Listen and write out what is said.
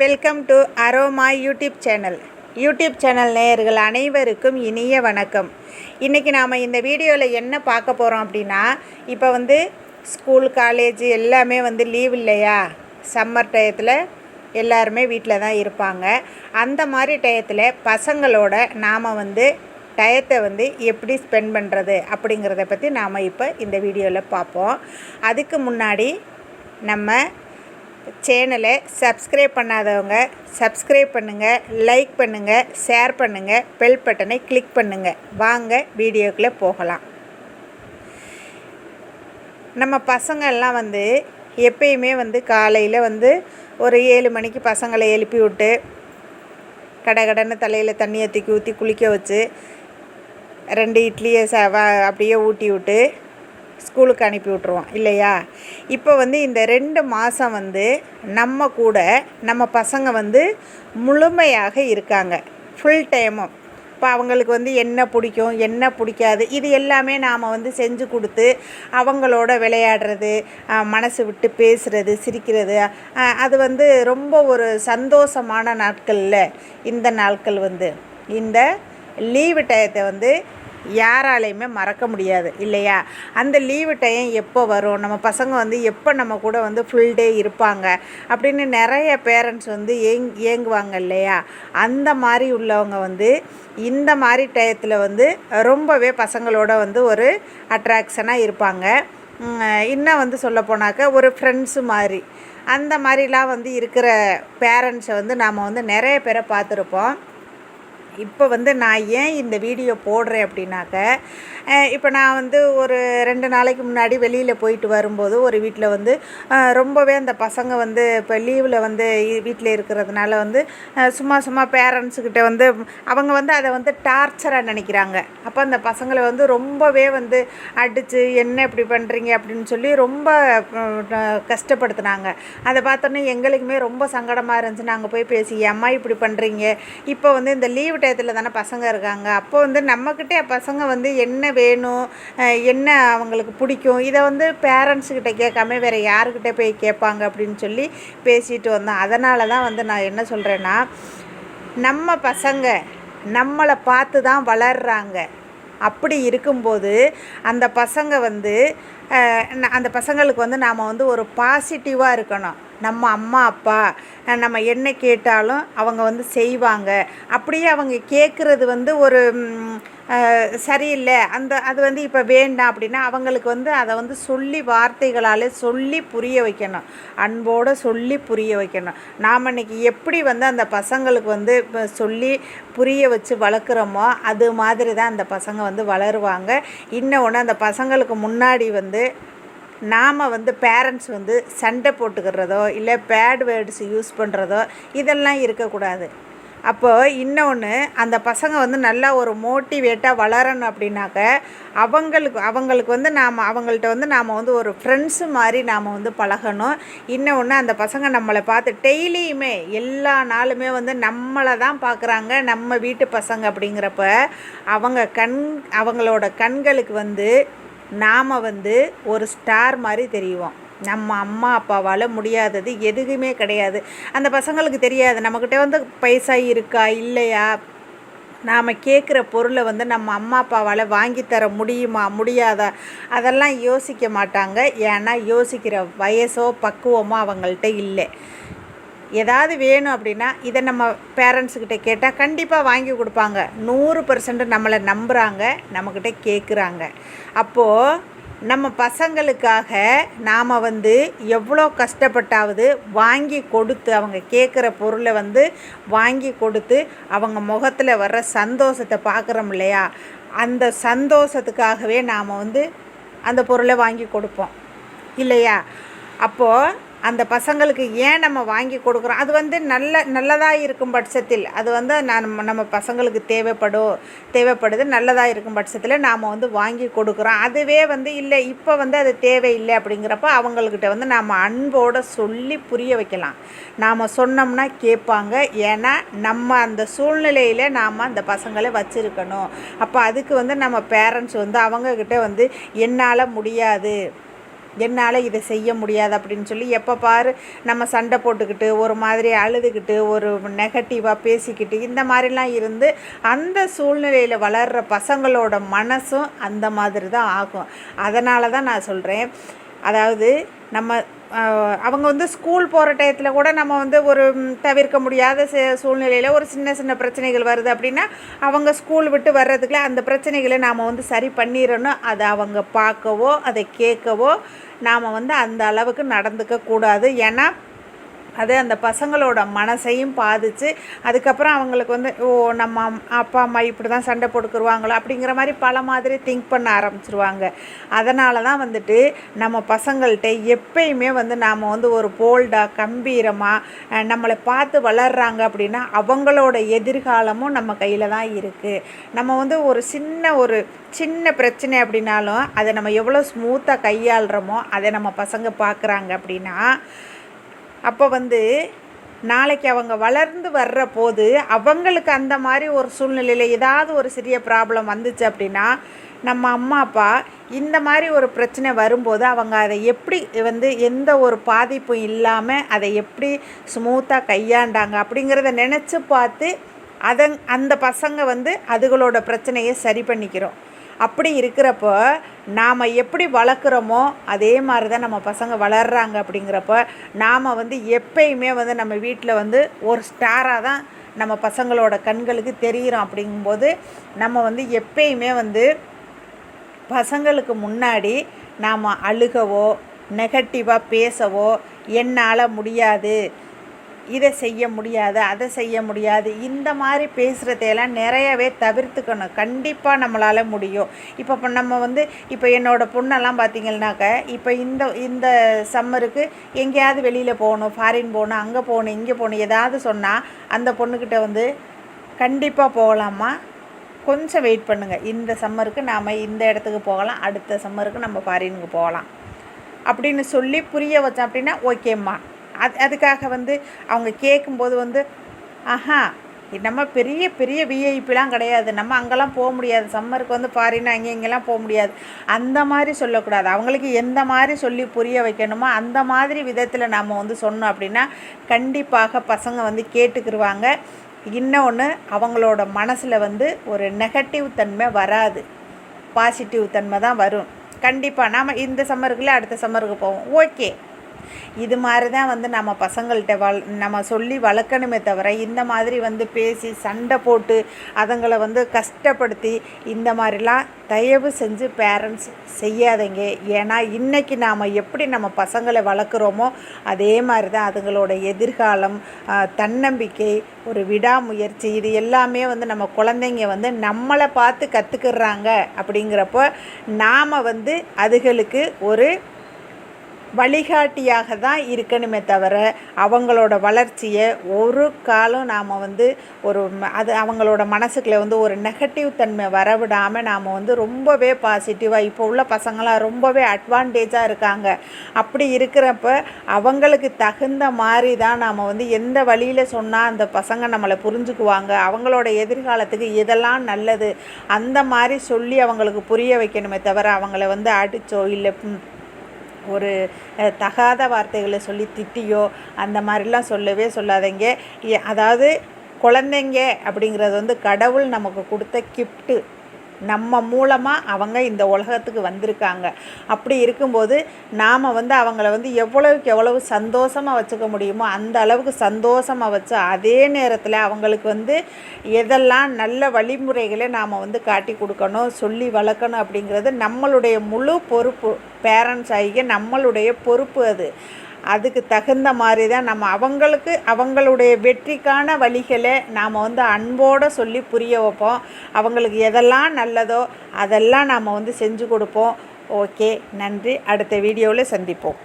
Welcome to aroma YouTube channel. YouTube channel நேயர்கள் அனைவருக்கும் இனிய வணக்கம். இன்றைக்கி நாம் இந்த வீடியோவில் என்ன பார்க்க போகிறோம் அப்படின்னா இப்போ வந்து ஸ்கூல் காலேஜ் எல்லாமே வந்து லீவ் இல்லையா? சம்மர் டயத்தில் எல்லாருமே வீட்டில் தான் இருப்பாங்க. அந்த மாதிரி டயத்தில் பசங்களோட நாம் வந்து டயத்தை வந்து எப்படி ஸ்பெண்ட் பண்ணுறது அப்படிங்கிறத பற்றி நாம் இப்போ இந்த வீடியோவில் பார்ப்போம். அதுக்கு முன்னாடி நம்ம சேனலை சப்ஸ்கிரைப் பண்ணாதவங்க சப்ஸ்கிரைப் பண்ணுங்கள் லைக் பண்ணுங்கள் ஷேர் பண்ணுங்கள் பெல் பட்டனை கிளிக் பண்ணுங்கள் வாங்க வீடியோக்குள்ளே போகலாம். நம்ம பசங்கள்லாம் வந்து எப்பயுமே வந்து காலையில் வந்து ஒரு ஏழு மணிக்கு பசங்களை எழுப்பி விட்டு கடகடன்னு தலையில் தண்ணியை தூக்கி ஊற்றி குளிக்க வச்சு ரெண்டு இட்லியை ச அப்படியே ஊட்டி விட்டு ஸ்கூலுக்கு அனுப்பி விட்ருவோம் இல்லையா? இப்போ வந்து இந்த ரெண்டு மாதம் வந்து நம்ம கூட நம்ம பசங்க வந்து முழுமையாக இருக்காங்க. ஃபுல் டைமும் இப்போ அவங்களுக்கு வந்து என்ன பிடிக்கும் என்ன பிடிக்காது இது எல்லாமே நாம் வந்து செஞ்சு கொடுத்து அவங்களோட விளையாடுறது மனசு விட்டு பேசுகிறது சிரிக்கிறது அது வந்து ரொம்ப ஒரு சந்தோஷமான நாட்களில் இந்த நாட்கள் வந்து. இந்த லீவு டயத்தை வந்து யாராலையுமே மறக்க முடியாது இல்லையா? அந்த லீவு டைம் எப்போ வரும்? நம்ம பசங்க வந்து எப்போ நம்ம கூட வந்து ஃபுல் டே இருப்பாங்க? அப்படின்னு நிறைய பேரண்ட்ஸ் வந்து ஏங் ஏங்குவாங்க இல்லையா? அந்த மாதிரி உள்ளவங்க வந்து இந்த மாதிரி டயத்தில் வந்து ரொம்பவே பசங்களோட வந்து ஒரு அட்ராக்ஷனாக இருப்பாங்க. இன்னும் வந்து சொல்ல போனாக்க ஒரு ஃப்ரெண்ட்ஸு மாதிரி. அந்த மாதிரிலாம் வந்து இருக்கிற பேரண்ட்ஸை வந்து நாம் வந்து நிறைய பேரை பார்த்துருப்போம். இப்போ வந்து நான் ஏன் இந்த வீடியோ போடுறேன் அப்படின்னாக்க இப்போ நான் வந்து ஒரு ரெண்டு நாளைக்கு முன்னாடி வெளியில் போயிட்டு வரும்போது ஒரு வீட்டில் வந்து ரொம்பவே அந்த பசங்க வந்து இப்போ லீவில் வந்து வீட்டில் இருக்கிறதுனால வந்து சும்மா சும்மா பேரண்ட்ஸுக்கிட்ட வந்து அவங்க வந்து அதை வந்து டார்ச்சராக நினைக்கிறாங்க. அப்போ அந்த பசங்களை வந்து ரொம்பவே வந்து அடித்து என்ன இப்படி பண்ணுறீங்க அப்படின்னு சொல்லி ரொம்ப கஷ்டப்படுத்துனாங்க. அதை பார்த்தோன்னே எங்களுக்குமே ரொம்ப சங்கடமாக இருந்துச்சு. நாங்கள் போய் பேசி அம்மா இப்படி பண்ணுறீங்க இப்போ வந்து இந்த லீவு டயத்தில் தானே பசங்க இருக்காங்க. அப்போ வந்து நம்மக்கிட்டே பசங்க வந்து என்ன வேணும் என்ன அவங்களுக்கு பிடிக்கும் இதை வந்து பேரண்ட்ஸுக்கிட்ட கேட்காம வேறு யாருக்கிட்ட போய் கேட்பாங்க அப்படின்னு சொல்லி பேசிட்டு வந்தோம். அதனால தான் வந்து நான் என்ன சொல்கிறேன்னா நம்ம பசங்க நம்மளை பார்த்து தான் வளர்றாங்க. அப்படி இருக்கும்போது அந்த பசங்க வந்து அந்த பசங்களுக்கு வந்து நாம் வந்து ஒரு பாசிட்டிவாக இருக்கணும். நம்ம அம்மா அப்பா நம்ம என்ன கேட்டாலும் அவங்க வந்து செய்வாங்க. அப்படியே அவங்க கேட்குறது வந்து ஒரு சரியில்லை. அந்த அது வந்து இப்போ வேண்டாம் அப்படின்னா அவங்களுக்கு வந்து அதை வந்து சொல்லி வார்த்தைகளால் சொல்லி புரிய வைக்கணும். அன்போடு சொல்லி புரிய வைக்கணும். நாம் இன்றைக்கி எப்படி வந்து அந்த பசங்களுக்கு வந்து இப்போ சொல்லி புரிய வச்சு வளர்க்குறோமோ அது மாதிரி தான் அந்த பசங்க வந்து வளருவாங்க. இன்னொன்று அந்த பசங்களுக்கு முன்னாடி வந்து நாம் வந்து பேரண்ட்ஸ் வந்து சண்டை போட்டுக்கிறதோ இல்லை பேட் வேர்ட்ஸ் யூஸ் பண்ணுறதோ இதெல்லாம் இருக்கக்கூடாது. அப்போது இன்னொன்று அந்த பசங்க வந்து நல்லா ஒரு மோட்டிவேட்டாக வளரணும் அப்படின்னாக்க அவங்களுக்கு அவங்களுக்கு வந்து நாம் அவங்கள்ட்ட வந்து நாம் வந்து ஒரு ஃப்ரெண்ட்ஸு மாதிரி நாம் வந்து பழகணும். இன்னொன்று அந்த பசங்க நம்மளை பார்த்து டெய்லியுமே எல்லா நாளுமே வந்து நம்மளை தான் பார்க்குறாங்க நம்ம வீட்டு பசங்க அப்படிங்கிறப்ப அவங்க கண் அவங்களோட கண்களுக்கு வந்து நாம் வந்து ஒரு ஸ்டார் மாதிரி தெரியுவோம். நம்ம அம்மா அப்பாவால் முடியாதது எதுவுமே கிடையாது. அந்த பசங்களுக்கு தெரியாது. நம்மக்கிட்ட வந்து பைசா இருக்கா இல்லையா? நாம் கேட்குற பொருளை வந்து நம்ம அம்மா அப்பாவால் வாங்கித்தர தர முடியுமா முடியாதா? அதெல்லாம் யோசிக்க மாட்டாங்க. ஏன்னா யோசிக்கிற வயசோ பக்குவமோ அவங்கள்ட்ட இல்லை. ஏதாவது வேணும் அப்படின்னா இதை நம்ம பேரண்ட்ஸுக்கிட்ட கேட்டால் கண்டிப்பாக வாங்கி கொடுப்பாங்க. நூறு பர்சன்ட் நம்மளை நம்புகிறாங்க நம்மக்கிட்ட கேட்குறாங்க அப்போது நம்ம பசங்களுக்காக நாம் வந்து எவ்வளோ கஷ்டப்பட்டாவது வாங்கி கொடுத்து அவங்க கேட்குற பொருளை வந்து வாங்கி கொடுத்து அவங்க முகத்தில் வர்ற சந்தோஷத்தை பார்க்குறோம் இல்லையா? அந்த சந்தோஷத்துக்காகவே நாம் வந்து அந்த பொருளை வாங்கி கொடுப்போம். இல்லையா? அப்போது அந்த பசங்களுக்கு ஏன் நம்ம வாங்கி கொடுக்குறோம்? அது வந்து நல்ல நல்லதாக இருக்கும் பட்சத்தில். அது வந்து நான் நம்ம- நம்ம பசங்களுக்கு தேவைப்படும் தேவைப்படுது நல்லதாக இருக்கும் பட்சத்தில் நாம் வந்து வாங்கி கொடுக்குறோம். அதுவே வந்து இல்லை இப்போ வந்து அது தேவையில்லை அப்படிங்கிறப்ப அவங்கக்கிட்ட வந்து நாம் அன்போடு சொல்லி புரிய வைக்கலாம். நாம் சொன்னோம்னா கேட்பாங்க. ஏன்னா நம்ம அந்த சூழ்நிலையில் நாம் அந்த பசங்களை வச்சுருக்கணும். அப்போ அதுக்கு வந்து நம்ம பேரண்ட்ஸ் வந்து அவங்கக்கிட்ட வந்து என்னால் முடியாது. என்னால் இதை செய்ய முடியாது அப்படின்னு சொல்லி எப்போ பாரு நம்ம சண்டை போட்டுக்கிட்டு ஒரு மாதிரி அழுதுகிட்டு ஒரு நெகட்டிவாக பேசிக்கிட்டு இந்த மாதிரிலாம் இருந்து அந்த சூழ்நிலையில் வளர்கிற பசங்களோட மனசும் அந்த மாதிரி தான் ஆகும். அதனால தான் நான் சொல்கிறேன் அதாவது நம்ம அவங்க வந்து ஸ்கூல் போகிற டயத்தில் கூட நம்ம வந்து ஒரு தவிர்க்க முடியாத ச- சூழ்நிலையில் ஒரு சின்ன சின்ன பிரச்சனைகள் வருது அப்படின்னா அவங்க ஸ்கூல் விட்டு வர்றதுக்குள்ள அந்த பிரச்சனைகளை நாம் வந்து சரி பண்ணிடணும். அதை அவங்க பார்க்கவோ அதை கேட்கவோ நாம் வந்து அந்த அளவுக்கு நடந்துக்க கூடாது. ஏன்னா அது அந்த பசங்களோட மனசையும் பாதிச்சு அதுக்கப்புறம் அவங்களுக்கு வந்து ஓ நம்ம அப்பா அம்மா இப்படி தான் சண்டை போட்டுக்குருவாங்களோ? அப்படிங்கிற மாதிரி பல மாதிரி திங்க் பண்ண ஆரம்பிச்சிருவாங்க. அதனால தான் வந்துட்டு நம்ம பசங்கள்கிட்ட எப்பயுமே வந்து நாம் வந்து ஒரு போல்டாக கம்பீரமாக நம்மளை பார்த்து வளர்கிறாங்க அப்படின்னா அவங்களோட எதிர்காலமும் நம்ம கையில் தான் இருக்குது நம்ம வந்து ஒரு சின்ன ஒரு சின்ன பிரச்சனை அப்படின்னாலும் அதை நம்ம எவ்வளோ ஸ்மூத்தாக கையாளுறோமோ அதை நம்ம பசங்க பார்க்குறாங்க அப்படின்னா அப்போ வந்து நாளைக்கு அவங்க வளர்ந்து வர்ற போது அவங்களுக்கு அந்த மாதிரி ஒரு சூழ்நிலையில் ஏதாவது ஒரு சிறிய ப்ராப்ளம் வந்துச்சு அப்படின்னா நம்ம அம்மா அப்பா இந்த மாதிரி ஒரு பிரச்சனை வரும்போது அவங்க அதை எப்படி வந்து எந்த ஒரு பாதிப்பும் இல்லாமல் அதை எப்படி ஸ்மூத்தாக கையாண்டாங்க அப்படிங்கிறத நினச்சி பார்த்து அதன் அந்த பசங்க வந்து அதுகளோட பிரச்சனையை சரி பண்ணிக்கிறோம். அப்படி இருக்கிறப்போ நாம் எப்படி வளர்க்குறோமோ அதே மாதிரி தான் நம்ம பசங்க வளர்கிறாங்க அப்படிங்கிறப்ப நாம் வந்து எப்பயுமே வந்து நம்ம வீட்டில் வந்து ஒரு ஸ்டாராக தான் நம்ம பசங்களோட கண்களுக்கு தெரிகிறோம் அப்படிங்கும்போது நம்ம வந்து எப்பயுமே வந்து பசங்களுக்கு முன்னாடி நாம் அழுகவோ நெகட்டிவாக பேசவோ என்னால் முடியாது. இதை செய்ய முடியாது அதை செய்ய முடியாது. இந்த மாதிரி பேசுகிறதையெல்லாம் நிறையவே தவிர்த்துக்கணும். கண்டிப்பாக நம்மளால் முடியும். இப்போ இப்போ நம்ம வந்து இப்போ என்னோடய பொண்ணெல்லாம் பார்த்தீங்கன்னாக்க இப்போ இந்த இந்த சம்மருக்கு எங்கேயாவது வெளியில் போகணும் ஃபாரின் போகணும் அங்கே போகணும் இங்கே போகணும் ஏதாவது சொன்னால் அந்த பொண்ணுக்கிட்ட வந்து கண்டிப்பாக போகலாமா? கொஞ்சம் வெயிட் பண்ணுங்கள் இந்த சம்மருக்கு நாம் இந்த இடத்துக்கு போகலாம் அடுத்த சம்மருக்கு நம்ம ஃபாரினுக்கு போகலாம். அப்படின்னு சொல்லி புரிய வச்சோம் அப்படின்னா ஓகேம்மா அது அதுக்காக வந்து அவங்க கேட்கும்போது வந்து ஆஹா நம்ம பெரிய பெரிய விஐபிலாம் கிடையாது. நம்ம அங்கெல்லாம் போக முடியாது. சம்மருக்கு வந்து ஃபாரின் அங்கே இங்கெல்லாம் போக முடியாது. அந்த மாதிரி சொல்லக்கூடாது. அவங்களுக்கு எந்த மாதிரி சொல்லி புரிய வைக்கணுமோ அந்த மாதிரி விதத்தில் நாம் வந்து சொன்னோம் அப்படின்னா கண்டிப்பாக பசங்க வந்து கேட்டுக்கிருவாங்க. இன்னொன்று அவங்களோட மனசில் வந்து ஒரு நெகட்டிவ் தன்மை வராது. பாசிட்டிவ் தன்மை தான் வரும். கண்டிப்பாக நாம் இந்த சம்மருக்குள்ளே அடுத்த சம்மருக்கு போவோம். ஓகே இது மாதிரி தான் வந்து நம்ம பசங்கள்கிட்ட வள் நம்ம சொல்லி வளர்க்கணுமே தவிர இந்த மாதிரி வந்து பேசி சண்டை போட்டு அதுங்களை வந்து கஷ்டப்படுத்தி இந்த மாதிரிலாம் தயவு செஞ்சு பேரண்ட்ஸ் செய்யாதீங்க. ஏன்னா இன்றைக்கி நாம் எப்படி நம்ம பசங்களை வளர்க்குறோமோ அதே மாதிரி தான் அதுங்களோட எதிர்காலம் தன்னம்பிக்கை ஒரு விடாமுயற்சி இது எல்லாமே வந்து நம்ம குழந்தைங்க வந்து நம்மளை பார்த்து கற்றுக்கிறாங்க அப்படிங்கிறப்போ நாம் வந்து அதுகளுக்கு ஒரு வழிகாட்டியாக தான் இருக்கணுமே தவிர அவங்களோட வளர்ச்சியை ஒரு காலம் நாம் வந்து ஒரு அது அவங்களோட மனசுக்குள்ள வந்து ஒரு நெகட்டிவ் தன்மை வரவிடாமல் நாம் வந்து ரொம்பவே பாசிட்டிவாக இப்போ உள்ள பசங்களாம் ரொம்பவே அட்வான்டேஜாக இருக்காங்க. அப்படி இருக்கிறப்ப அவங்களுக்கு தகுந்த மாதிரி தான் நாம் வந்து எந்த வழியில் சொன்னால் அந்த பசங்க நம்மளை புரிஞ்சுக்குவாங்க அவங்களோட எதிர்காலத்துக்கு இதெல்லாம் நல்லது அந்த மாதிரி சொல்லி அவங்களுக்கு புரிய வைக்கணுமே தவிர அவங்கள வந்து அடிச்சோ இல்லை ஒரு தகாத வார்த்தைகளை சொல்லி திட்டியோ அந்த மாதிரிலாம் சொல்லவே சொல்லாதீங்க. அதாவது குழந்தைங்க அப்படிங்கிறது வந்து கடவுள் நமக்கு கொடுத்த கிஃப்ட்டு நம்ம மூலமாக அவங்க இந்த உலகத்துக்கு வந்திருக்காங்க. அப்படி இருக்கும்போது நாம் வந்து அவங்கள வந்து எவ்வளவுக்கு எவ்வளவு சந்தோஷமாக வச்சுக்க முடியுமோ அந்த அளவுக்கு சந்தோஷமாக வச்சு அதே நேரத்தில் அவங்களுக்கு வந்து எதெல்லாம் நல்ல வழிமுறைகளை நாம் வந்து காட்டி கொடுக்கணும் சொல்லி வளர்க்கணும் அப்படிங்கிறது நம்மளுடைய முழு பொறுப்பு பேரண்ட்ஸ் ஆகிய நம்மளுடைய பொறுப்பு அது. அதுக்கு தகுந்த மாதிரி தான் நம்ம அவங்களுக்கு அவங்களுடைய வெற்றிக்கான வழிகளை நாம் வந்து அன்போடு சொல்லி புரிய வைப்போம். அவங்களுக்கு எதெல்லாம் நல்லதோ அதெல்லாம் நாம் வந்து செஞ்சு கொடுப்போம். ஓகே நன்றி. அடுத்த வீடியோவில் சந்திப்போம்.